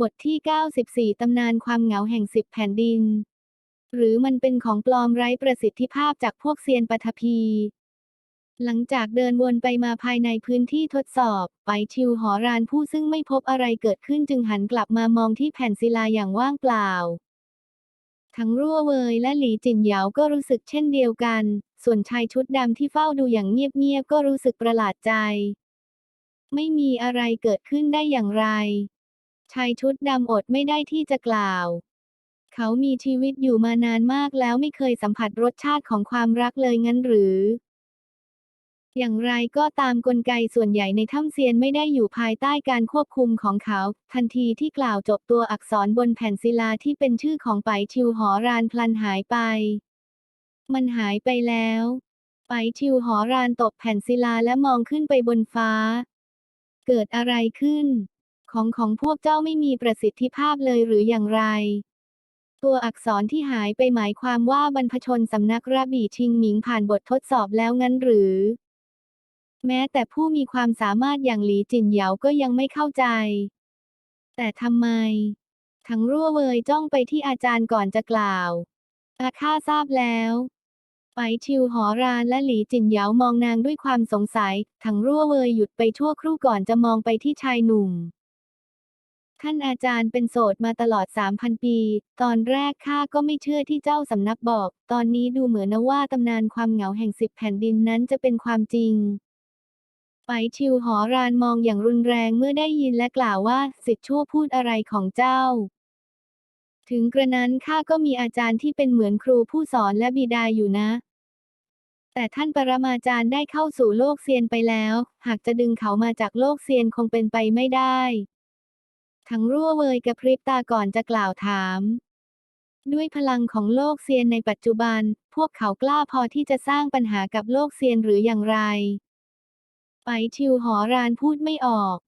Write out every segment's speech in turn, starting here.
บทที่ 94 ตำนานความเหงาแห่งสิบแผ่นดิน หรือมันเป็นของปลอมไร้ประสิทธิภาพจากพวกเซียนปฐพี หลังจากเดินวนไปมาภายในพื้นที่ทดสอบ ไปชิวหอรานผู้ซึ่งไม่พบอะไรเกิดขึ้นจึงหันกลับมามองที่แผ่นศิลาอย่างว่างเปล่า ทั้งรั่วเวยและหลีจินเหยาก็รู้สึกเช่นเดียวกัน ส่วนชายชุดดำที่เฝ้าดูอย่างเงียบๆก็รู้สึกประหลาดใจ ไม่มีอะไรเกิดขึ้นได้อย่างไร ชายชุดดำอดไม่ได้ที่จะกล่าว เขามีชีวิตอยู่มานานมากแล้วไม่เคยสัมผัสรสชาติของความรักเลยงั้นหรือ อย่างไรก็ตามกลไกส่วนใหญ่ในถ้ำเซียนไม่ได้อยู่ภายใต้การควบคุมของเขา ทันทีที่กล่าวจบตัวอักษรบนแผ่นศิลาที่เป็นชื่อของไปชิวหอรานพลันหายไป มันหายไปแล้วไปชิวหอรานตบแผ่นศิลาและมองขึ้นไปบนฟ้า เกิดอะไรขึ้น ของของพวกเจ้าไม่มีประสิทธิภาพเลยหรืออย่างไร ตัวอักษรที่หายไปหมายความว่าบรรพชนสำนักระบี่ชิงหมิงผ่านบททดสอบแล้วงั้นหรือ แม้แต่ผู้มีความสามารถอย่างหลีจินเหยาก็ยังไม่เข้าใจ แต่ทำไม ทั้งรั่วเวยจ้องไปที่อาจารย์ก่อนจะกล่าวอาข้าทราบแล้วไปชิวหอรานและหลีจินเหยามองนางด้วยความสงสัย ทั้งรั่วเวยหยุดไปชั่วครู่ก่อนจะมองไปที่ชายหนุ่ม ท่านอาจารย์เป็นโสดมาตลอด 3,000 ปี ตอนแรกข้าก็ไม่เชื่อที่เจ้าสำนักบอก ตอนนี้ดูเหมือนนะว่าตำนานความเหงาแห่งสิบแผ่นดินนั้นจะเป็นความจริง ไปชิวหอรานมองอย่างรุนแรงเมื่อได้ยินและกล่าวว่า สิทธิ์ชั่วพูดอะไรของเจ้า ถึงกระนั้นข้าก็มีอาจารย์ที่เป็นเหมือนครูผู้สอนและบิดาอยู่นะแต่ท่านปรมาจารย์ได้เข้าสู่โลกเซียนไปแล้ว หากจะดึงเขามาจากโลกเซียนคงเป็นไปไม่ได้ ทั้งรั่วเวยกระพริบตาก่อนจะกล่าวถาม ด้วยพลังของโลกเซียนในปัจจุบัน พวกเขากล้าพอที่จะสร้างปัญหากับโลกเซียนหรืออย่างไร ไปชิวหอรานพูดไม่ออก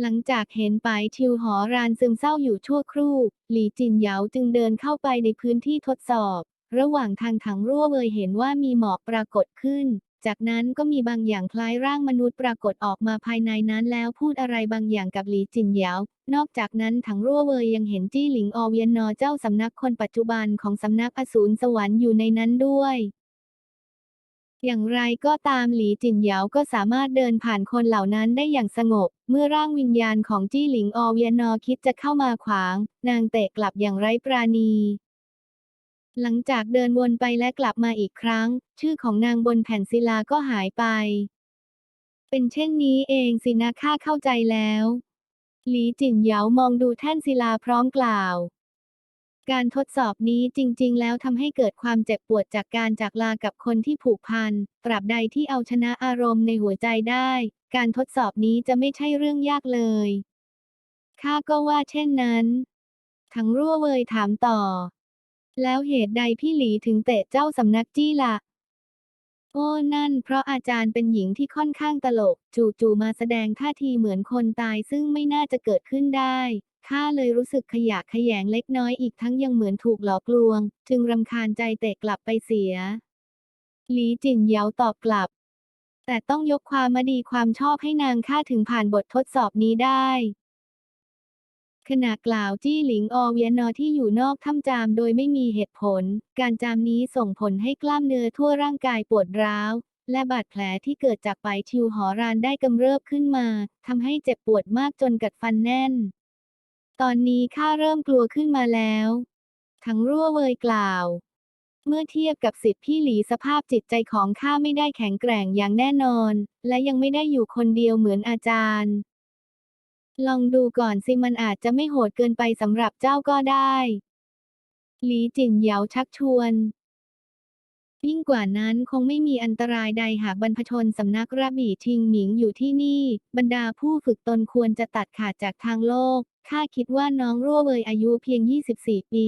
หลังจากเห็นไปชิวหอรานซึมเศร้าอยู่ชั่วครู่ หลีจินเหยาจึงเดินเข้าไปในพื้นที่ทดสอบ ระหว่างทางถังรั่วเวยเห็นว่ามีหมอกปรากฏขึ้น จากนั้นก็มีบางอย่างคล้ายร่างมนุษย์ปรากฏออกมาภายในนั้นแล้วพูดอะไรบางอย่างกับหลีจินเหยา นอกจากนั้นถังรั่วเวยยังเห็นจี้หลิงอเวียนนอเจ้าสำนักคนปัจจุบันของสำนักอสูรสวรรค์อยู่ในนั้นด้วย อย่างไรก็ตามหลีจินเหยาก็สามารถเดินผ่านคนเหล่านั้นได้อย่างสงบ เมื่อร่างวิญญาณของจี้หลิงออเวียนนอคิดจะเข้ามาขวาง นางเตะกลับอย่างไร้ปราณี หลังจากเดินวนไปและกลับมาอีกครั้ง ชื่อของนางบนแผ่นศิลาก็หายไป เป็นเช่นนี้เองสินะข้าเข้าใจแล้ว หลีจินเหยามองดูแท่นศิลาพร้อมกล่าว การทดสอบนี้จริง ๆ แล้วทำให้เกิดความเจ็บปวดจากการจากลากับคนที่ผูกพัน ตราบใดที่เอาชนะอารมณ์ในหัวใจได้ การทดสอบนี้จะไม่ใช่เรื่องยากเลย ข้าก็ว่าเช่นนั้น ทั้งรั่วเวยถามต่อ แล้วเหตุใดพี่หลีถึงเตะเจ้าสำนักจี้ละ่ะ โอ้นั่น เพราะอาจารย์เป็นหญิงที่ค่อนข้างตลก จู่ๆมาแสดงท่าทีเหมือนคนตายซึ่งไม่น่าจะเกิดขึ้นได้ข้าเลยรู้สึกขยะแขยงเล็กน้อยอีกทั้งยังเหมือนถูกหลอกลวง จึงรำคาญใจเตะกลับไปเสีย หลีจินเยาตอบกลับ แต่ต้องยกความมาดีความชอบให้นางข้าถึงผ่านบททดสอบนี้ได้ ขณะกล่าวจี้หลิงอเวียนนอที่อยู่นอกถ้ำจามโดยไม่มีเหตุผล การจามนี้ส่งผลให้กล้ามเนื้อทั่วร่างกายปวดร้าว และบาดแผลที่เกิดจากไปชิวหอรานได้กำเริบขึ้นมาทำให้เจ็บปวดมากจนกัดฟันแน่น ตอนนี้ข้าเริ่มกลัวขึ้นมาแล้ว ทั้งรั่วเวยกล่าว เมื่อเทียบกับสิทธิพี่หลีสภาพจิตใจของข้าไม่ได้แข็งแกร่งอย่างแน่นอน และยังไม่ได้อยู่คนเดียวเหมือนอาจารย์ ลองดูก่อนสิมันอาจจะไม่โหดเกินไปสำหรับเจ้าก็ได้ หลีจินเหยาชักชวน ยิ่งกว่านั้นคงไม่มีอันตรายใดหากบรรพชนสำนักระบี่ทิงหมิงอยู่ที่นี่ บรรดาผู้ฝึกตนควรจะตัดขาดจากทางโลก ข้าคิดว่าน้องรั่วเวยอายุเพียง 24 ปี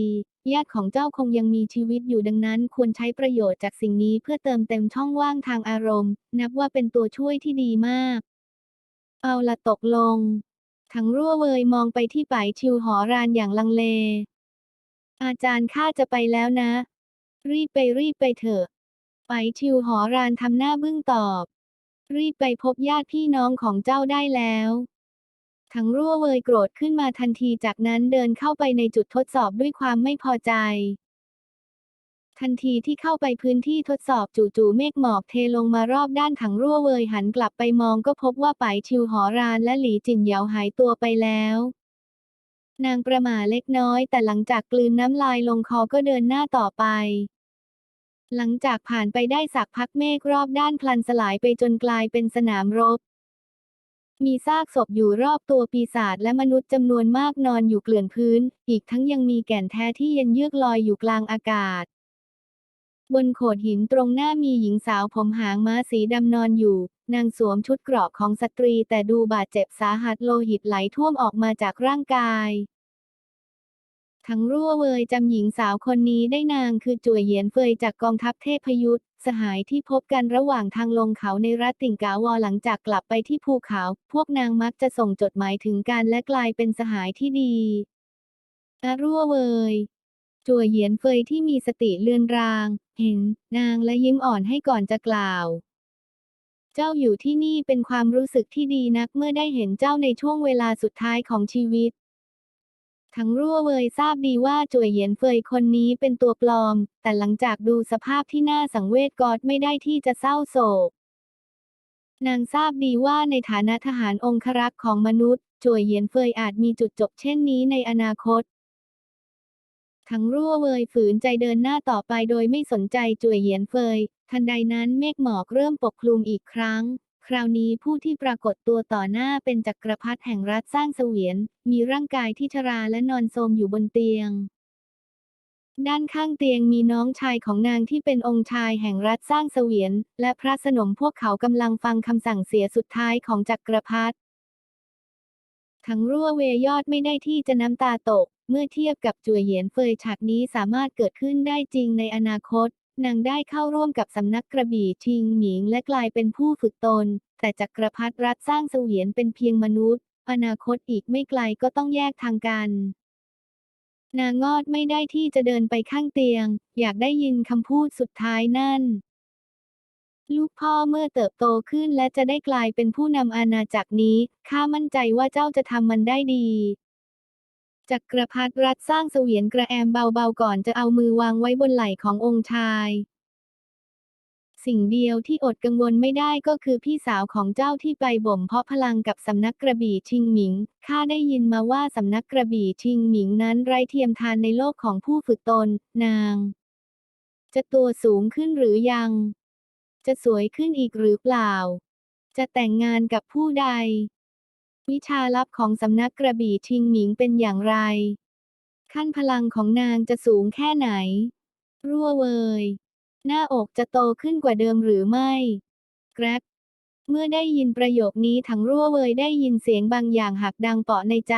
ญาติของเจ้าคงยังมีชีวิตอยู่ดังนั้น ควรใช้ประโยชน์จากสิ่งนี้เพื่อเติมเต็มช่องว่างทางอารมณ์ นับว่าเป็นตัวช่วยที่ดีมาก เอาละตกลง ทังรั่วเวยมองไปที่ป่ายชิวหอรานอย่างลังเล อาจารย์ข้าจะไปแล้วนะ รีบไปรีบไปเถอะไปชิวหอรานทำหน้าบึ้งตอบ รีบไปพบญาติพี่น้องของเจ้าได้แล้วทั้งรั่วเวยโกรธขึ้นมาทันทีจากนั้นเดินเข้าไปในจุดทดสอบด้วยความไม่พอใจ ทันทีที่เข้าไปพื้นที่ทดสอบจู่ๆเมฆหมอกเทลงมารอบด้านถังรั่วเวยหันกลับไปมองก็พบว่าไปายชิวหอรานและหลีจินเหยาหายตัวไปแล้วนางประหม่าเล็กน้อยแต่หลังจากกลืนน้ำลายลงคอก็เดินหน้าต่อไป หลังจากผ่านไปได้สักพักเมฆรอบด้านพลันสลายไปจนกลายเป็นสนามรบ มีซากศพอยู่รอบตัวปีศาจและมนุษย์จำนวนมากนอนอยู่เกลื่อนพื้น อีกทั้งยังมีแก่นแท้ที่เย็นเยือกลอยอยู่กลางอากาศ บนโขดหินตรงหน้ามีหญิงสาวผมหางม้าสีดำนอนอยู่ นางสวมชุดเกราะของสตรีแต่ดูบาดเจ็บสาหัสโลหิตไหลท่วมออกมาจากร่างกาย ทั้งรั่วเวยจำหญิงสาวคนนี้ได้นางคือจั่วเหยียนเฟยจากกองทัพเทพยุทธสหายที่พบกันระหว่างทางลงเขาในรัฐติ่งกาวอหลังจากกลับไปที่ภูเขา พวกนางมักจะส่งจดหมายถึงกันและกลายเป็นสหายที่ดีอารั่วเวย จั่วเหยียนเฟยที่มีสติเลือนราง เห็น นางและยิ้มอ่อนให้ก่อนจะกล่าว เจ้าอยู่ที่นี่เป็นความรู้สึกที่ดีนักเมื่อได้เห็นเจ้าในช่วงเวลาสุดท้ายของชีวิต ทั้งรั่วเวยทราบดีว่าจั่วเหยียนเฟยคนนี้เป็นตัวปลอม แต่หลังจากดูสภาพที่น่าสังเวชกอดไม่ได้ที่จะเศร้าโศกนางทราบดีว่าในฐานะทหารองครักษ์ของมนุษย์จ่วเหยียนเฟยอาจมีจุดจบเช่นนี้ในอนาคต ทั้งรั่วเวยฝืนใจเดินหน้าต่อไปโดยไม่สนใจจั่วเหยียนเฟย ทันใดนั้นเมฆหมอกเริ่มปกคลุมอีกครั้ง คราวนี้ผู้ที่ปรากฏตัวต่อหน้าเป็นจักรพรรดิแห่งรัฐสร้างเสวียน มีร่างกายที่ชราและนอนโทรมอยู่บนเตียง ด้านข้างเตียงมีน้องชายของนางที่เป็นองค์ชายแห่งรัฐสร้างเสวียน และพระสนมพวกเขากำลังฟังคำสั่งเสียสุดท้ายของจักรพรรดิ ทั้งรั่วเวยอดไม่ได้ที่จะน้ำตาตก เมื่อเทียบกับจั่วเหยียนเฟยฉากนี้สามารถเกิดขึ้นได้จริงในอนาคตนางได้เข้าร่วมกับสำนักกระบี่ชิงหมิงและกลายเป็นผู้ฝึกตน แต่จักรพรรดิรัฐสร้างเสวียนเป็นเพียงมนุษย์ อนาคตอีกไม่ไกลก็ต้องแยกทางกัน นางงอดไม่ได้ที่จะเดินไปข้างเตียง อยากได้ยินคำพูดสุดท้ายนั่น ลูกพ่อเมื่อเติบโตขึ้นและจะได้กลายเป็นผู้นำอาณาจักรนี้ ข้ามั่นใจว่าเจ้าจะทำมันได้ดี จักรพรรดิรัฐสร้างเสวียนกระแอมเบาๆก่อนจะเอามือวางไว้บนไหล่ขององค์ชาย สิ่งเดียวที่อดกังวลไม่ได้ก็คือพี่สาวของเจ้าที่ไปบ่มเพาะพลังกับสำนักกระบี่ชิงหมิง ข้าได้ยินมาว่าสำนักกระบี่ชิงหมิงนั้นไร้เทียมทานในโลกของผู้ฝึกตน นาง จะตัวสูงขึ้นหรือยัง จะสวยขึ้นอีกหรือเปล่า จะแต่งงานกับผู้ใด วิชาลับของสำนักกระบี่ชิงหมิงเป็นอย่างไร ขั้นพลังของนางจะสูงแค่ไหน รั่วเวย หน้าอกจะโตขึ้นกว่าเดิมหรือไม่ แกร็บเมื่อได้ยินประโยคนี้ทั้งรั่วเวยได้ยินเสียงบางอย่างหักดังเปาะในใจ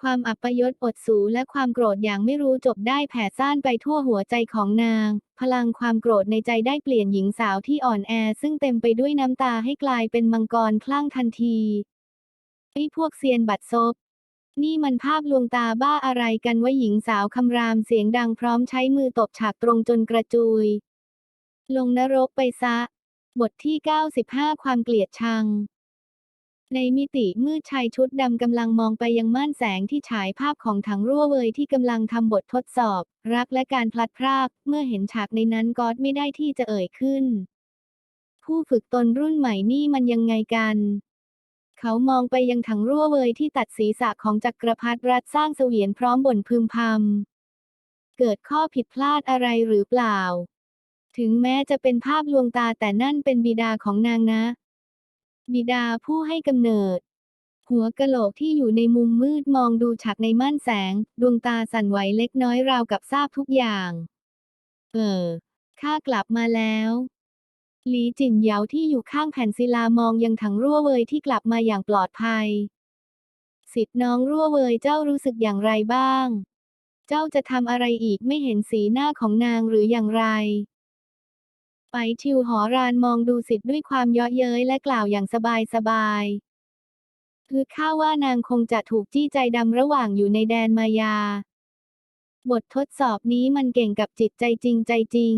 ความอัปยศอดสูและความโกรธอย่างไม่รู้จบได้แผ่ซ่านไปทั่วหัวใจของนาง พลังความโกรธในใจได้เปลี่ยนหญิงสาวที่อ่อนแอ ซึ่งเต็มไปด้วยน้ำตาให้กลายเป็นมังกรคลั่งทันทีไอ้พวกเซียนบัดซบนี่มันภาพลวงตาบ้าอะไรกันว่าหญิงสาวคำรามเสียงดังพร้อมใช้มือตบฉากตรงจนกระจุย ลงนรกไปซะ บทที่ 95 ความเกลียดชัง ในมิติมืดชายชุดดำกำลังมองไปยังม่านแสงที่ฉายภาพของถังรั่วเวยที่กำลังทำบททดสอบ รักและการพลัดพราก เมื่อเห็นฉากในนั้นก็อดไม่ได้ที่จะเอ่ยขึ้น ผู้ฝึกตนรุ่นใหม่นี่มันยังไงกัน เขามองไปยังถังรั่วเวยที่ตัดศีรษะของจักรพรรดิรัฐสร้างเสวียนพร้อมบ่นพึมพำเกิดข้อผิดพลาดอะไรหรือเปล่า ถึงแม้จะเป็นภาพลวงตาแต่นั่นเป็นบิดาของนางนะ บิดาผู้ให้กำเนิด หัวกะโหลกที่อยู่ในมุมมืดมองดูฉากในม่านแสง ดวงตาสั่นไหวเล็กน้อยราวกับทราบทุกอย่าง เออ ข้ากลับมาแล้วหลีจินเหยาที่อยู่ข้างแผ่นศิลามองยังถังรั่วเวยที่กลับมาอย่างปลอดภัย สิทธิ์น้องรั่วเวยเจ้ารู้สึกอย่างไรบ้าง เจ้าจะทำอะไรอีกไม่เห็นสีหน้าของนางหรืออย่างไร ไปชิวหอรานมองดูสิทธิ์ด้วยความเยาะเย้ยและกล่าวอย่างสบายสบายคือข้าว่านางคงจะถูกจี้ใจดำระหว่างอยู่ในแดนมายา บททดสอบนี้มันเก่งกับจิตใจจริงใจจริง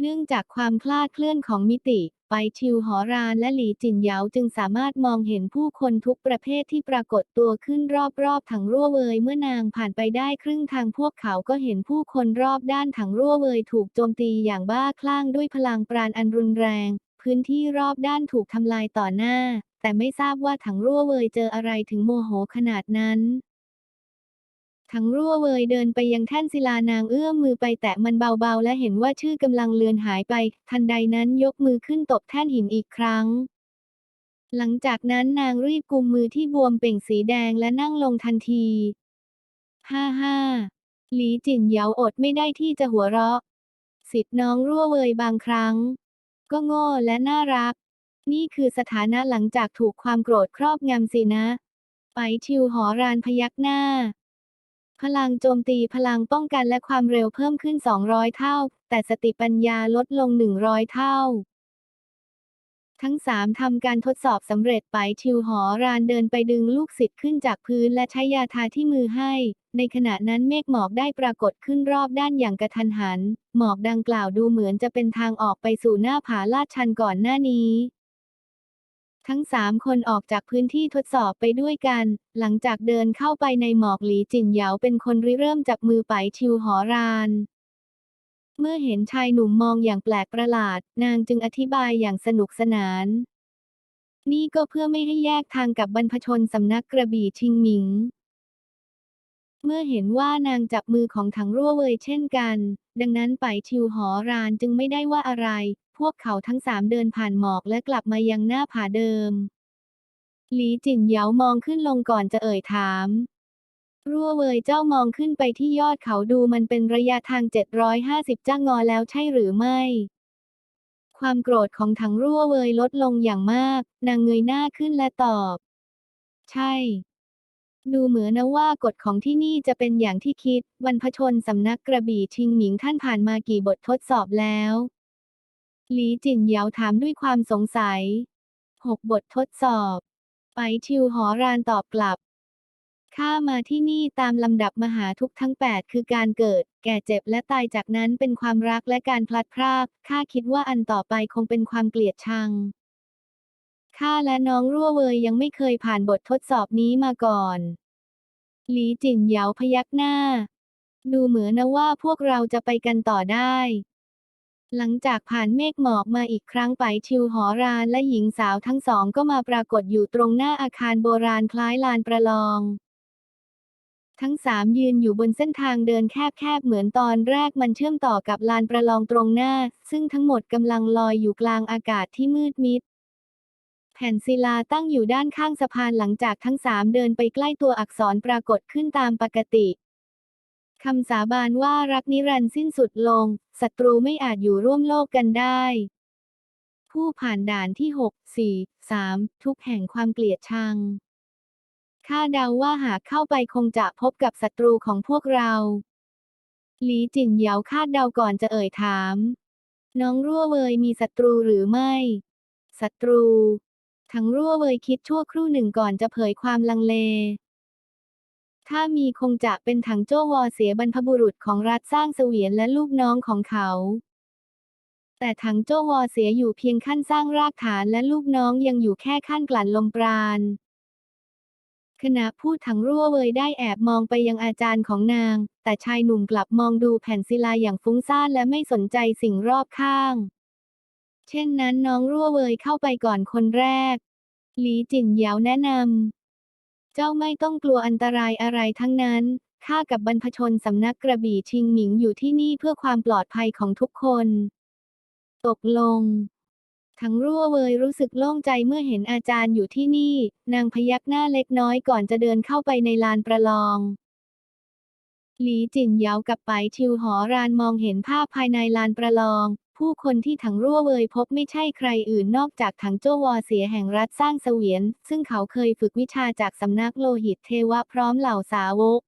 เนื่องจากความคลาดเคลื่อนของมิติ ไปชิวหอรานและหลีจินเหยาจึงสามารถมองเห็นผู้คนทุกประเภทที่ปรากฏตัวขึ้นรอบๆถังรั่วเวยเมื่อนางผ่านไปได้ครึ่งทางพวกเขาก็เห็นผู้คนรอบด้านถังรั่วเวยถูกโจมตีอย่างบ้าคลั่งด้วยพลังปราณอันรุนแรง พื้นที่รอบด้านถูกทำลายต่อหน้า แต่ไม่ทราบว่าถังรั่วเวยเจออะไรถึงโมโหขนาดนั้น ทั้งรั่วเวยเดินไปยังแท่นศิลานางเอื้อมมือไปแตะมันเบาๆ และเห็นว่าชื่อกำลังเลือนหายไป ทันใดนั้นยกมือขึ้นตบแท่นหินอีกครั้ง หลังจากนั้นนางรีบกุมมือที่บวมเป่งสีแดงและนั่งลงทันที ฮ่าฮ่าหลีจินเหยาอดไม่ได้ที่จะหัวเราะ สิทธิ์น้องรั่วเวยบางครั้ง ก็โง่และน่ารัก นี่คือสถานะหลังจากถูกความโกรธครอบงำสินะ ไปชิวหอรานพยักหน้า พลังโจมตีพลังป้องกันและความเร็วเพิ่มขึ้น 200 เท่า แต่สติปัญญาลดลง 100 เท่า ทั้งสามทำการทดสอบสำเร็จไปชิวหอรานเดินไปดึงลูกศิษย์ขึ้นจากพื้นและใช้ยาทาที่มือให้ ในขณะนั้นเมฆหมอกได้ปรากฏขึ้นรอบด้านอย่างกระทันหัน หมอกดังกล่าวดูเหมือนจะเป็นทางออกไปสู่หน้าผาลาดชันก่อนหน้านี้ ทั้งสามคนออกจากพื้นที่ทดสอบไปด้วยกัน หลังจากเดินเข้าไปในหมอกหลีจินเหยาเป็นคนริเริ่มจับมือไปชิวหอราน เมื่อเห็นชายหนุ่มมองอย่างแปลกประหลาด นางจึงอธิบายอย่างสนุกสนาน นี่ก็เพื่อไม่ให้แยกทางกับบรรพชนสำนักกระบี่ชิงหมิง เมื่อเห็นว่านางจับมือของถังรั่วเวยเช่นกัน ดังนั้นไปชิวหอรานจึงไม่ได้ว่าอะไร พวกเขาทั้งสามเดินผ่านหมอกและกลับมายังหน้าผาเดิม หลีจินเหยามองขึ้นลงก่อนจะเอ่ยถาม รั่วเวยเจ้ามองขึ้นไปที่ยอดเขาดูมันเป็นระยะทาง 750 จ้างอแล้วใช่หรือไม่ ความโกรธของถังรั่วเวยลดลงอย่างมาก นางเงยหน้าขึ้นและตอบ ใช่ ดูเหมือนนะว่ากฎของที่นี่จะเป็นอย่างที่คิด วันพชนสำนักกระบี่ชิงหมิงท่านผ่านมากี่บททดสอบแล้ว หลีจินเหยาถามด้วยความสงสัย หกบททดสอบ ไปชิวหอรานตอบกลับ ข้ามาที่นี่ตามลำดับมหาทุกทั้ง 8 คือการเกิด แก่เจ็บและตายจากนั้นเป็นความรักและการพลัดพราก ข้าคิดว่าอันต่อไปคงเป็นความเกลียดชัง ข้าและน้องรั่วเวยยังไม่เคยผ่านบททดสอบนี้มาก่อน หลีจินเหยาพยักหน้า ดูเหมือนนะว่าพวกเราจะไปกันต่อได้ หลังจากผ่านเมฆหมอกมาอีกครั้งไปชิวหอรานและหญิงสาวทั้งสองก็มาปรากฏอยู่ตรงหน้าอาคารโบราณคล้ายลานประลอง ทั้งสามยืนอยู่บนเส้นทางเดินแคบๆเหมือนตอนแรกมันเชื่อมต่อกับลานประลองตรงหน้า ซึ่งทั้งหมดกำลังลอยอยู่กลางอากาศที่มืดมิด แผ่นศิลาตั้งอยู่ด้านข้างสะพานหลังจากทั้งสามเดินไปใกล้ตัวอักษรปรากฏขึ้นตามปกติคำสาบานว่ารักนิรันดร์สิ้นสุดลง ศัตรูไม่อาจอยู่ร่วมโลกกันได้ ผู้ผ่านด่านที่ 6 4 3 ทุกแห่งความเกลียดชัง ข้าเดาว่าหากเข้าไปคงจะพบกับศัตรูของพวกเรา หลีจินเหยาคาดเดาก่อนจะเอ่ยถาม น้องรั่วเวยมีศัตรูหรือไม่ ศัตรู ทั้งรั่วเวยคิดชั่วครู่หนึ่งก่อนจะเผยความลังเล ถ้ามีคงจะเป็นถังโจ้วอเสียบรรพบุรุษของรัฐสร้างเสวียนและลูกน้องของเขา แต่ถังโจ้วอเสียอยู่เพียงขั้นสร้างรากฐานและลูกน้องยังอยู่แค่ขั้นกลั่นลมปราณขณะพูดถังรั่วเวยได้แอบมองไปยังอาจารย์ของนาง แต่ชายหนุ่มกลับมองดูแผ่นศิลาอย่างฟุ้งซ่านและไม่สนใจสิ่งรอบข้าง เช่นนั้นน้องรั่วเวยเข้าไปก่อนคนแรก หลีจินเหยาแนะนำ เจ้าไม่ต้องกลัวอันตรายอะไรทั้งนั้น ข้ากับบรรพชนสำนักกระบี่ชิงหมิงอยู่ที่นี่เพื่อความปลอดภัยของทุกคน ตกลง ทั้งรั่วเวยรู้สึกโล่งใจเมื่อเห็นอาจารย์อยู่ที่นี่ นางพยักหน้าเล็กน้อยก่อนจะเดินเข้าไปในลานประลองหลีจินเหยากับไปชิวหอรานมองเห็นภาพภายในลานประลอง ผู้คนที่ถังรั่วเวยพบไม่ใช่ใครอื่นนอกจากถังโจวอเสียแห่งรัฐสร้างเสวียน ซึ่งเขาเคยฝึกวิชาจากสำนักโลหิตเทวะพร้อมเหล่าสาวก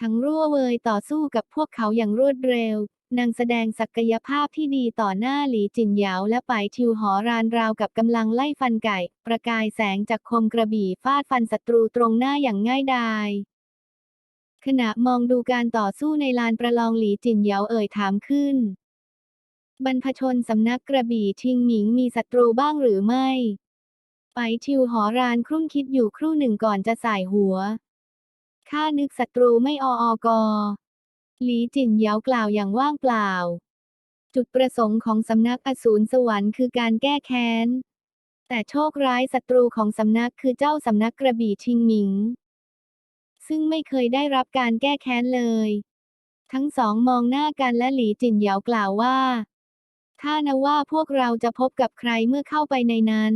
ทั้งรั่วเวยต่อสู้กับพวกเขาอย่างรวดเร็วนางแสดงศักยภาพที่ดีต่อหน้าหลีจินเหยาและไปชิวหอรานราวกับกำลังไล่ฟันไก่ ประกายแสงจากคมกระบี่ฟาดฟันศัตรูตรงหน้าอย่างง่ายดายขณะมองดูการต่อสู้ในลานประลองหลีจินเหยาเอ่ยถามขึ้น บรรพชนสำนักกระบี่ชิงหมิงมีศัตรูบ้างหรือไม่ ไปชิวหอรานครุ่นคิดอยู่ครู่หนึ่งก่อนจะสายหัว ข้านึกศัตรูไม่อออกอหลีจินเหยาวกล่าวอย่างว่างเปล่า จุดประสงค์ของสำนักอสูรสวรรค์คือการแก้แค้น แต่โชคร้ายศัตรูของสำนักคือเจ้าสำนักกระบี่ชิงหมิง ซึ่งไม่เคยได้รับการแก้แค้นเลย ทั้งสองมองหน้ากันและหลีจินเหยาวกล่าวว่า ถ้านะว่าพวกเราจะพบกับใครเมื่อเข้าไปในนั้น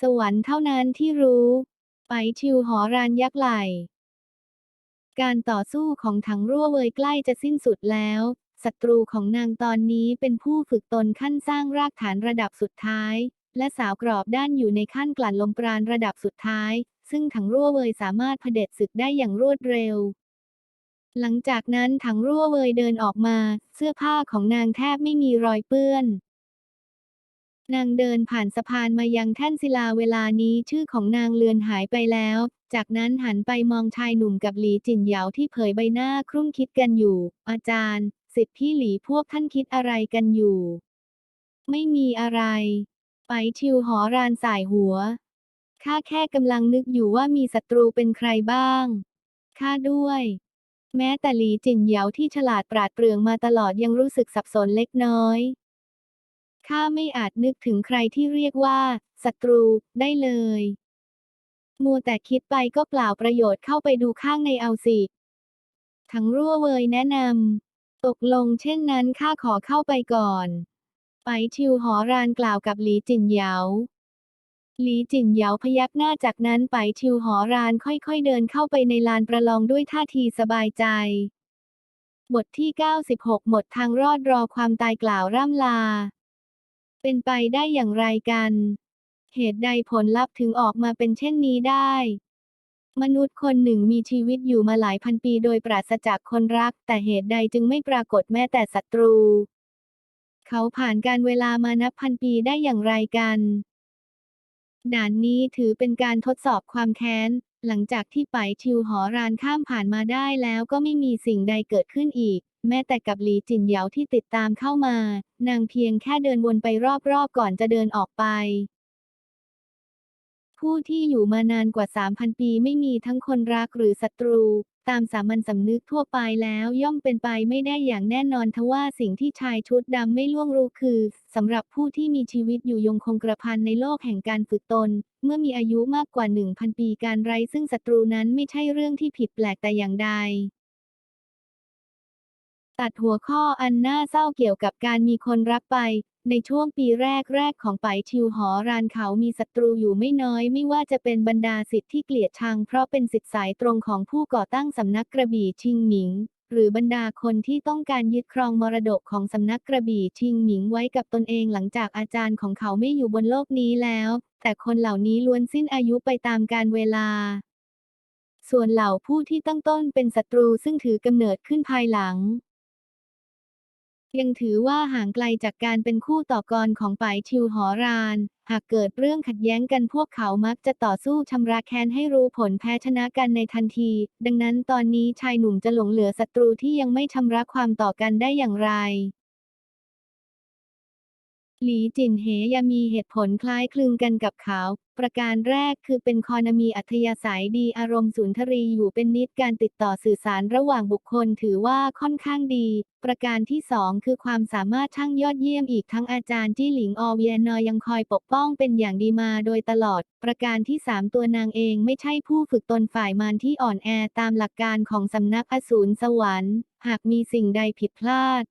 สวรรค์เท่านั้นที่รู้ ไปชิวหอรานยักไหล การต่อสู้ของถังรั่วเวยใกล้จะสิ้นสุดแล้วศัตรูของนางตอนนี้เป็นผู้ฝึกตนขั้นสร้างรากฐานระดับสุดท้าย และสาวกรอบด้านอยู่ในขั้นกลั่นลมปราณระดับสุดท้าย ซึ่งถังรั่วเวยสามารถเผด็จศึกได้อย่างรวดเร็ว หลังจากนั้นถังรั่วเวยเดินออกมา เสื้อผ้าของนางแทบไม่มีรอยเปื้อน นางเดินผ่านสะพานมายังแท่นศิลาเวลานี้ชื่อของนางเลือนหายไปแล้ว จากนั้นหันไปมองชายหนุ่มกับหลีจินเหยาที่เผยใบหน้าครุ่นคิดกันอยู่ อาจารย์ สิทธิพี่หลีพวกท่านคิดอะไรกันอยู่ ไม่มีอะไร ไปชิวหอรานสายหัว ข้าแค่กำลังนึกอยู่ว่ามีศัตรูเป็นใครบ้าง ข้าด้วย แม้แต่หลีจินเหยาที่ฉลาดปราดเปรื่องมาตลอดยังรู้สึกสับสนเล็กน้อยข้าไม่อาจนึกถึงใครที่เรียกว่าศัตรูได้เลย มัวแต่คิดไปก็เปล่าประโยชน์เข้าไปดูข้างในเอาสิ ทั้งรั่วเวยแนะนำตกลงเช่นนั้นข้าขอเข้าไปก่อน ไปชิวหอรานกล่าวกับหลีจินเหยา หลีจินเหยาพยักหน้าจากนั้นไปชิวหอรานค่อยๆเดินเข้าไปในลานประลองด้วยท่าทีสบายใจ บทที่ 96 หมดทางรอดรอความตายกล่าวร่ำลา เป็นไปได้อย่างไรกัน เหตุใดผลลัพธ์ถึงออกมาเป็นเช่นนี้ได้ มนุษย์คนหนึ่งมีชีวิตอยู่มาหลายพันปีโดยปราศจากคนรัก แต่เหตุใดจึงไม่ปรากฏแม้แต่ศัตรู เขาผ่านการเวลามานับพันปีได้อย่างไรกัน ด่านนี้ถือเป็นการทดสอบความแค้น หลังจากที่ไปชิวหอรานข้ามผ่านมาได้แล้วก็ไม่มีสิ่งใดเกิดขึ้นอีก แม้แต่กับหลีจินเหยาที่ติดตามเข้ามา นางเพียงแค่เดินวนไปรอบๆก่อนจะเดินออกไป ผู้ที่อยู่มานานกว่า 3,000 ปีไม่มีทั้งคนรักหรือศัตรู ตามสามัญสำนึกทั่วไปแล้วย่อมเป็นไปไม่ได้อย่างแน่นอนทว่าสิ่งที่ชายชุดดำไม่ล่วงรู้คือสำหรับผู้ที่มีชีวิตอยู่ยงคงกระพันในโลกแห่งการฝึกตน เมื่อมีอายุมากกว่า 1,000 ปีการไร้ซึ่งศัตรูนั้นไม่ใช่เรื่องที่ผิดแปลกแต่อย่างใดตัดหัวข้ออันน่าเศร้าเกี่ยวกับการมีคนรักไป ในช่วงปีแรกๆของไปชิวหอรานเขามีศัตรูอยู่ไม่น้อย ไม่ว่าจะเป็นบรรดาสิทธิ์ที่เกลียดชัง เพราะเป็นสิทธิ์สายตรงของผู้ก่อตั้งสำนักกระบี่ชิงหมิง หรือบรรดาคนที่ต้องการยึดครองมรดกของสำนักกระบี่ชิงหมิงไว้กับตนเองหลังจากอาจารย์ของเขาไม่อยู่บนโลกนี้แล้ว แต่คนเหล่านี้ล้วนสิ้นอายุไปตามกาลเวลา ส่วนเหล่าผู้ที่ตั้งต้นเป็นศัตรูซึ่งถือกำเนิดขึ้นภายหลัง ยังถือว่าห่างไกลจากการเป็นคู่ต่อกรของป่ายชิวหอราน หากเกิดเรื่องขัดแย้งกันพวกเขามักจะต่อสู้ชำระแค้นให้รู้ผลแพ้ชนะกันในทันที ดังนั้นตอนนี้ชายหนุ่มจะหลงเหลือศัตรูที่ยังไม่ชำระความต่อกันได้อย่างไร หลีจินเหยังมีเหตุผลคล้ายคลึงกันกับเขา ประการแรกคือเป็นคอนมีอัธยาศัยดีอารมณ์สุนทรีอยู่เป็นนิดการติดต่อสื่อสารระหว่างบุคคลถือว่าค่อนข้างดี ประการที่สองคือความสามารถช่างยอดเยี่ยมอีกทั้งอาจารย์จี้หลิงออเวียนอยังคอยปกป้องเป็นอย่างดีมาโดยตลอด ประการที่สามตัวนางเองไม่ใช่ผู้ฝึกตนฝ่ายมารที่อ่อนแอตามหลักการของสำนักอสูรสวรรค์ หากมีสิ่งใดผิดพลาด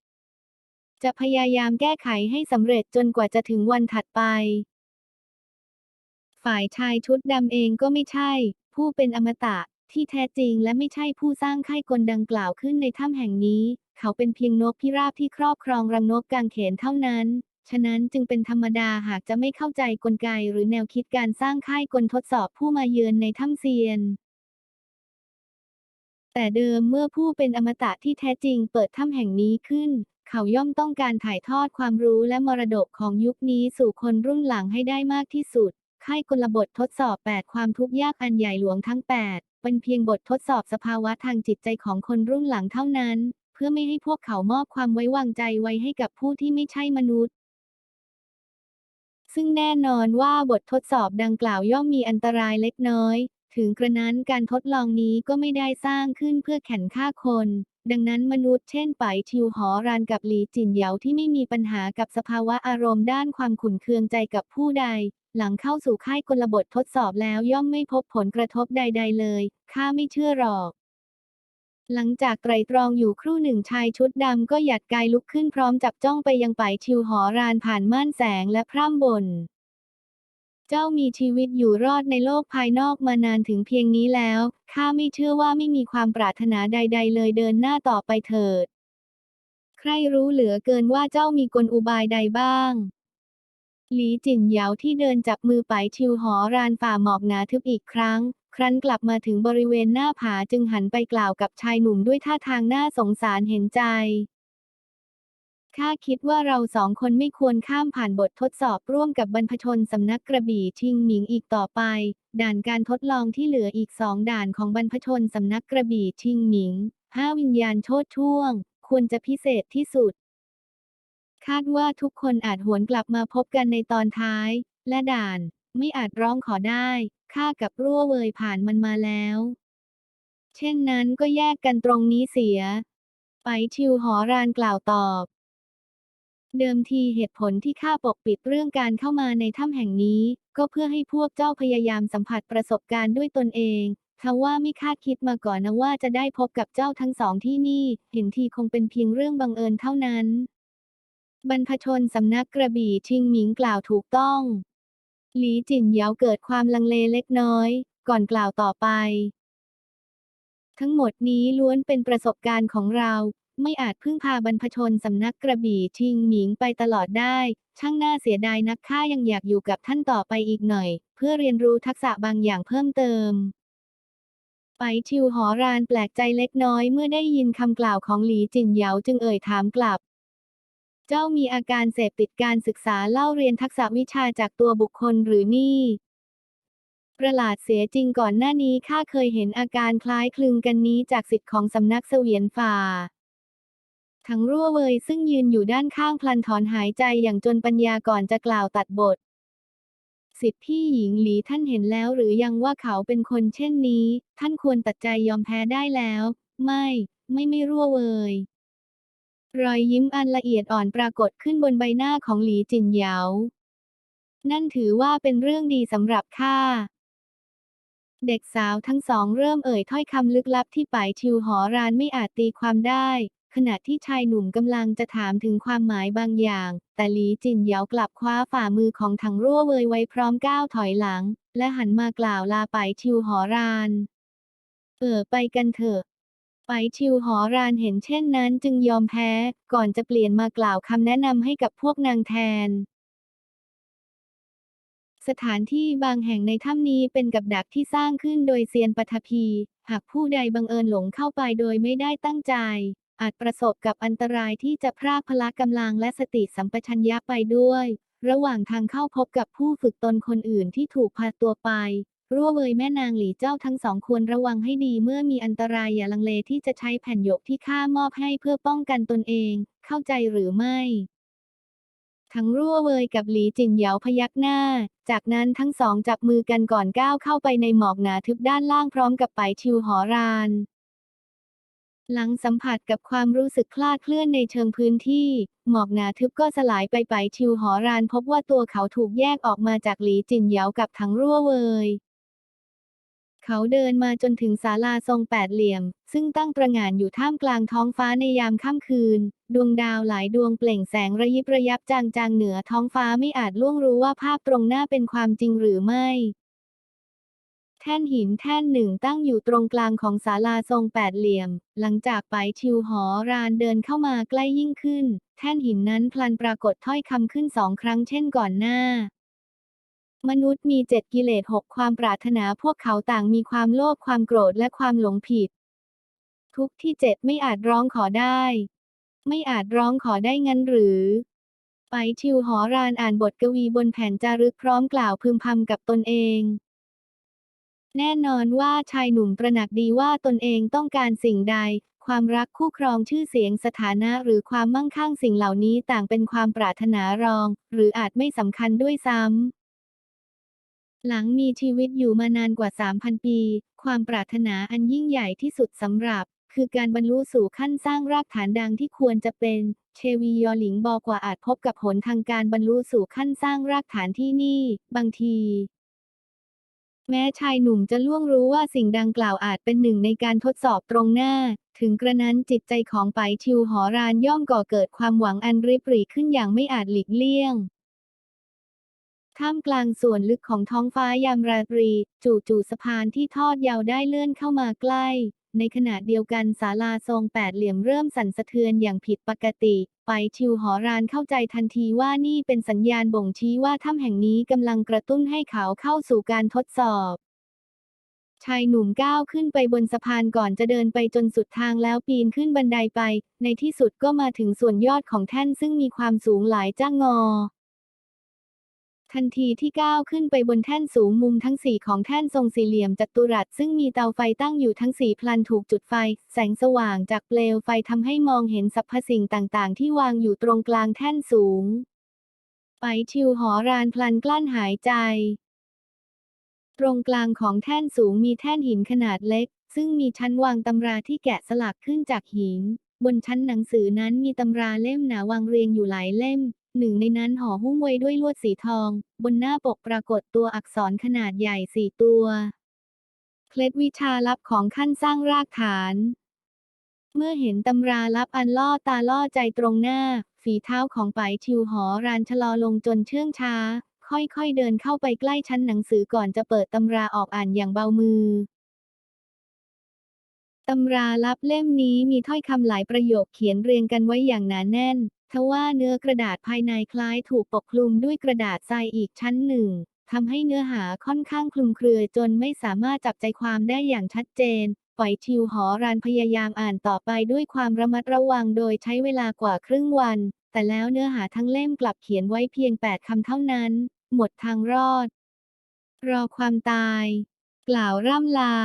จะพยายามแก้ไขให้สำเร็จจนกว่าจะถึงวันถัดไป ฝ่ายชายชุดดำเองก็ไม่ใช่ ผู้เป็นอมตะที่แท้จริงและไม่ใช่ผู้สร้างค่ายกลดังกล่าวขึ้นในถ้ำแห่งนี้ เขาเป็นเพียงนกพิราบที่ครอบครองรังนกกางเขนเท่านั้น ฉะนั้นจึงเป็นธรรมดาหากจะไม่เข้าใจกลไกหรือแนวคิดการสร้างค่ายกลทดสอบผู้มาเยือนในถ้ำเซียน แต่เดิมเมื่อผู้เป็นอมตะที่แท้จริงเปิดถ้ำแห่งนี้ขึ้น เขาย่อมต้องการถ่ายทอดความรู้และมรดกของยุคนี้สู่คนรุ่นหลังให้ได้มากที่สุด ค่ายกลบททดสอบ 8 ความทุกข์ยากอันใหญ่หลวงทั้ง 8 เป็นเพียงบททดสอบสภาวะทางจิตใจของคนรุ่นหลังเท่านั้น เพื่อไม่ให้พวกเขามอบความไว้วางใจไว้ให้กับผู้ที่ไม่ใช่มนุษย์ซึ่งแน่นอนว่าบททดสอบดังกล่าวย่อมมีอันตรายเล็กน้อย ถึงกระนั้นการทดลองนี้ก็ไม่ได้สร้างขึ้นเพื่อแข่งฆ่าคน ดังนั้นมนุษย์เช่นไปชิวหอรานกับหลีจินเหยาที่ไม่มีปัญหากับสภาวะอารมณ์ด้านความขุ่นเคืองใจกับผู้ใด หลังเข้าสู่ค่ายกลบททดสอบแล้วย่อมไม่พบผลกระทบใด ๆ เลยข้าไม่เชื่อหรอก หลังจากไตรตรองอยู่ครู่หนึ่งชายชุดดำก็หยัดกายลุกขึ้นพร้อมจับจ้องไปยังไปชิวหอรานผ่านม่านแสงและพร่ำบ่น เจ้ามีชีวิตอยู่รอดในโลกภายนอกมานานถึงเพียงนี้แล้ว ข้าไม่เชื่อว่าไม่มีความปรารถนาใด ๆ เลยเดินหน้าต่อไปเถิด ใครรู้เหลือเกินว่าเจ้ามีกลอุบายใดบ้าง หลีจินเหยาที่เดินจับมือไปชิวหอรานฝ่าหมอกหนาทึบอีกครั้ง ครั้นกลับมาถึงบริเวณหน้าผาจึงหันไปกล่าวกับชายหนุ่มด้วยท่าทางน่าสงสารเห็นใจ ข้าคิดว่าเราสองคนไม่ควรข้ามผ่านบททดสอบร่วมกับบรรพชนสำนักกระบี่ชิงหมิงอีกต่อไป ด่านการทดลองที่เหลืออีกสองด่านของบรรพชนสำนักกระบี่ชิงหมิงห้าวิญญาณโชดช่วง ควรจะพิเศษที่สุด คาดว่าทุกคนอาจหวนกลับมาพบกันในตอนท้าย และด่าน ไม่อาจร้องขอได้ข้ากับรั่วเวยผ่านมันมาแล้ว เช่นนั้นก็แยกกันตรงนี้เสีย ไปชิวหอรานกล่าวตอบ เดิมทีเหตุผลที่ข้าปกปิดเรื่องการเข้ามาในถ้ำแห่งนี้ ก็เพื่อให้พวกเจ้าพยายามสัมผัสประสบการณ์ด้วยตนเองทว่าไม่คาดคิดมาก่อนนะว่าจะได้พบกับเจ้าทั้งสองที่นี่ เห็นทีคงเป็นเพียงเรื่องบังเอิญเท่านั้น บรรพชนสำนักกระบี่ชิงหมิงกล่าวถูกต้อง หลีจินเหยาเกิดความลังเลเล็กน้อย ก่อนกล่าวต่อไป ทั้งหมดนี้ล้วนเป็นประสบการณ์ของเรา ไม่อาจพึ่งพาบรรพชนสำนักกระบี่ชิงหมิงไปตลอดได้ ช่างน่าเสียดายนักข้ายังอยากอยู่กับท่านต่อไปอีกหน่อย เพื่อเรียนรู้ทักษะบางอย่างเพิ่มเติม ไปชิวหอรานแปลกใจเล็กน้อยเมื่อได้ยินคำกล่าวของหลีจินเหยาจึงเอ่ยถามกลับ เจ้ามีอาการเสพติดการศึกษาเล่าเรียนทักษะวิชาจากตัวบุคคลหรือนี่ประหลาดเสียจริงก่อนหน้านี้ข้าเคยเห็นอาการคล้ายคลึงกันนี้จากสิทธิ์ของสำนักเสวียนฝ่า ทั้งรั่วเวยซึ่งยืนอยู่ด้านข้างพลันถอนหายใจอย่างจนปัญญาก่อนจะกล่าวตัดบท สิทธิพี่หญิงหลีท่านเห็นแล้วหรือยังว่าเขาเป็นคนเช่นนี้ ท่านควรตัดใจยอมแพ้ได้แล้ว ไม่ ไม่ไม่รั่วเวยรอยยิ้มอันละเอียดอ่อนปรากฏขึ้นบนใบหน้าของหลีจินเหยา นั่นถือว่าเป็นเรื่องดีสำหรับข้า เด็กสาวทั้งสองเริ่มเอ่ยถ้อยคำลึกลับที่ป่ายชิวหอรานไม่อาจตีความได้ ขณะที่ชายหนุ่มกำลังจะถามถึงความหมายบางอย่าง แต่หลีจินเหยากลับคว้าฝ่ามือของถังรั่วเวยไว้พร้อมก้าวถอยหลัง และหันมากล่าวลาไปชิวหอราน เออไปกันเถอะไปชิวหอรานเห็นเช่นนั้นจึงยอมแพ้ ก่อนจะเปลี่ยนมากล่าวคำแนะนำให้กับพวกนางแทนสถานที่บางแห่งในถ้ำนี้เป็นกับดักที่สร้างขึ้นโดยเซียนปฐพีหากผู้ใดบังเอิญหลงเข้าไปโดยไม่ได้ตั้งใจ อาจประสบกับอันตรายที่จะพรากพละกำลังและสติสัมปชัญญะไปด้วย ระหว่างทางเข้าพบกับผู้ฝึกตนคนอื่นที่ถูกพาตัวไป รั่วเวยแม่นางหลีเจ้าทั้งสองควรระวังให้ดีเมื่อมีอันตรายอย่าลังเลที่จะใช้แผ่นหยกที่ข้ามอบให้เพื่อป้องกันตนเอง เข้าใจหรือไม่ทั้งรั่วเวยกับหลีจินเหยาพยักหน้า จากนั้นทั้งสองจับมือกันก่อนก้าวเข้าไปในหมอกหนาทึบด้านล่างพร้อมกับไปชิวหอราน หลังสัมผัสกับความรู้สึกคลาดเคลื่อนในเชิงพื้นที่ หมอกหนาทึบก็สลายไปไปชิวหอรานพบว่าตัวเขาถูกแยกออกมาจากหลีจินเหยากับทั้งรั่วเวยเขาเดินมาจนถึงศาลาทรงแปดเหลี่ยม ซึ่งตั้งประหง่านอยู่ท่ามกลางท้องฟ้าในยามค่ำคืน ดวงดาวหลายดวงเปล่งแสงระยิบระยับจางๆเหนือท้องฟ้าไม่อาจล่วงรู้ว่าภาพตรงหน้าเป็นความจริงหรือไม่ ท่นหินแท่นหนึ่งตั้งอยู่ตรงกลางของศาลาทรงแปดเหลี่ยม หลังจากไปชิวหอรานเดินเข้ามาใกล้ยิ่งขึ้น แท่นหินนั้นพลันปรากฏถ้อยคำขึ้นสองครั้งเช่นก่อนหน้า มนุษย์มีเจ็ดกิเลสหกความปรารถนาพวกเขาต่างมีความโลภความโกรธและความหลงผิด ทุกที่เจ็ดไม่อาจร้องขอได้ ไม่อาจร้องขอได้งั้นหรือไปชิวหอรานอ่านบทกวีบนแผ่นจารึกพร้อมกล่าวพึมพำกับตนเอง แน่นอนว่าชายหนุ่มตระหนักดีว่าตนเองต้องการสิ่งใดคความรักคู่ครองชื่อเสียงสถานะหรือความมั่งคั่งสิ่งเหล่านี้ต่างเป็นความปรารถนารอง หรืออาจไม่สำคัญด้วยซ้ำ หลังมีชีวิตอยู่มานานกว่า 3,000 ปี ความปรารถนาอันยิ่งใหญ่ที่สุดสำหรับ คือการบรรลุสู่ขั้นสร้างรากฐานดังที่ควรจะเป็นเชวียอหลิงบอกว่าอาจพบกับผลทางการบรรลุสู่ขั้นสร้างรากฐานที่นี่ บางที แม้ชายหนุ่มจะล่วงรู้ว่าสิ่งดังกล่าวอาจเป็นหนึ่งในการทดสอบตรงหน้า ถึงกระนั้นจิตใจของไปชิวหอรานย่อมก่อเกิดความหวังอันริบหรี่ขึ้นอย่างไม่อาจหลีกเลี่ยง ท่ามกลางส่วนลึกของท้องฟ้ายามราตรี จู่ๆสะพานที่ทอดยาวได้เลื่อนเข้ามาใกล้ในขณะเดียวกันศาลาทรงแปดเหลี่ยมเริ่มสั่นสะเทือนอย่างผิดปกติ ไปชิวหอรานเข้าใจทันทีว่านี่เป็นสัญญาณบ่งชี้ว่าถ้ำแห่งนี้กำลังกระตุ้นให้เขาเข้าสู่การทดสอบ ชายหนุ่มก้าวขึ้นไปบนสะพานก่อนจะเดินไปจนสุดทางแล้วปีนขึ้นบันไดไป ในที่สุดก็มาถึงส่วนยอดของแท่นซึ่งมีความสูงหลายจ้างงอ ทันทีที่ก้าวขึ้นไปบนแท่นสูงมุมทั้งสี่ของแท่นทรงสี่เหลี่ยมจัตุรัส ซึ่งมีเตาไฟตั้งอยู่ทั้งสี่พลันถูกจุดไฟ แสงสว่างจากเปลวไฟทำให้มองเห็นสรรพสิ่งต่างๆ ที่วางอยู่ตรงกลางแท่นสูง ไปชิวหอรานพลันกลั้นหายใจ ตรงกลางของแท่นสูงมีแท่นหินขนาดเล็ก ซึ่งมีชั้นวางตำราที่แกะสลักขึ้นจากหิน บนชั้นหนังสือนั้นมีตำราเล่มหนาวางเรียงอยู่หลายเล่มหนึ่งในนั้นห่อหุ้มไว้ด้วยลวดสีทอง บนหน้าปกปรากฏตัวอักษรขนาดใหญ่สี่ตัว เคล็ดวิชาลับของขั้นสร้างรากฐาน เมื่อเห็นตำราลับอันล่อตาล่อใจตรงหน้า ฝีเท้าของไปชิวหอรานชะลอลงจนเชื่องช้า ค่อยๆเดินเข้าไปใกล้ชั้นหนังสือก่อนจะเปิดตำราออกอ่านอย่างเบามือตำราลับเล่มนี้มีถ้อยคำหลายประโยคเขียนเรียงกันไว้อย่างหนาแน่น ทว่าเนื้อกระดาษภายในคล้ายถูกปกคลุมด้วยกระดาษทรายอีกชั้นหนึ่งทำให้เนื้อหาค่อนข้างคลุมเครือจนไม่สามารถจับใจความได้อย่างชัดเจนปล่อยชิวหอรานพยายามอ่านต่อไปด้วยความระมัดระวังโดยใช้เวลากว่าครึ่งวัน แต่แล้วเนื้อหาทั้งเล่มกลับเขียนไว้เพียง 8 คำเท่านั้น หมดทางรอด รอความตาย กล่าวร่ำลา